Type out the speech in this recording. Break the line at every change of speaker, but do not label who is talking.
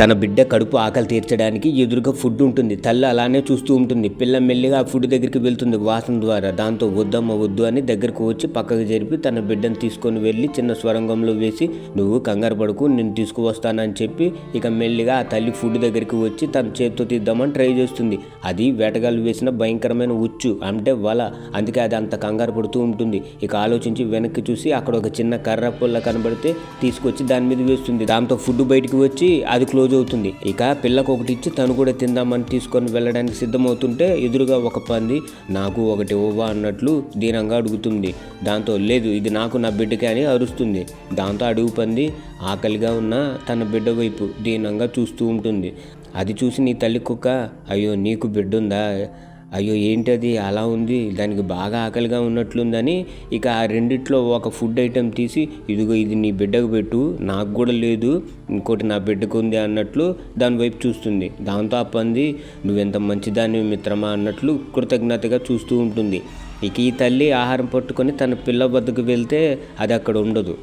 తన బిడ్డ కడుపు ఆకలి తీర్చడానికి ఎదురుగా ఫుడ్ ఉంటుంది. తల్లి అలానే చూస్తూ ఉంటుంది. పిల్ల మెల్లిగా ఆ ఫుడ్ దగ్గరికి వెళ్తుంది. వాసన ద్వారా దాంతో వద్దమ్మ వద్దు అని దగ్గరకు వచ్చి పక్కకు జరిపి తన బిడ్డను తీసుకొని వెళ్ళి చిన్న స్వరంగంలో వేసి నువ్వు కంగారు పడుకు నేను తీసుకువస్తానని చెప్పి ఇక మెల్లిగా ఆ తల్లి ఫుడ్ దగ్గరికి వచ్చి తన చేతితో తీద్దామని ట్రై చేస్తుంది. అది వేటగాళ్ళు వేసిన భయంకరమైన ఉచ్చు. అంటే వల. అందుకే అది అంత కంగారు పడుతూ ఉంటుంది. ఇక ఆలోచించి వెనక్కి చూసి అక్కడ ఒక చిన్న కర్ర పుల్ల కనబడితే తీసుకొచ్చి దాని మీద వేస్తుంది. దాంతో ఫుడ్ బయటికి వచ్చి అది క్లోజ్ అవుతుంది ఇక పిల్లకు ఒకటి ఇచ్చి తను కూడా తిందామని తీసుకొని వెళ్ళడానికి సిద్ధమవుతుంటే ఎదురుగా ఒక పంది నాకు ఒకటి ఓవా అన్నట్లు దీనంగా అడుగుతుంది. దాంతో లేదు ఇది నాకు నా బిడ్డకి అని అరుస్తుంది. దాంతో అడుగు పంది ఆకలిగా ఉన్న తన బిడ్డ వైపు దీనంగా చూస్తూ ఉంటుంది. అది చూసి నీ తల్లి కుక్క అయ్యో నీకు బిడ్డ ఉందా అయ్యో ఏంటది? అలా ఉంది. దానికి బాగా ఆకలిగా ఉన్నట్లుందని ఇక ఆ రెండిట్లో ఒక ఫుడ్ ఐటెం తీసి ఇదిగో ఇది నీ బిడ్డకు పెట్టు. నాకు కూడా లేదు. ఇంకోటి నా బిడ్డకు ఉంది అన్నట్లు దాని వైపు చూస్తుంది. దాంతో ఆ పంది నువ్వెంత మంచిదాన్ని మిత్రమా అన్నట్లు కృతజ్ఞతగా చూస్తూ ఉంటుంది. ఇక ఈ తల్లి ఆహారం పట్టుకొని తన పిల్ల వద్దకు వెళ్తే అది అక్కడ ఉండదు.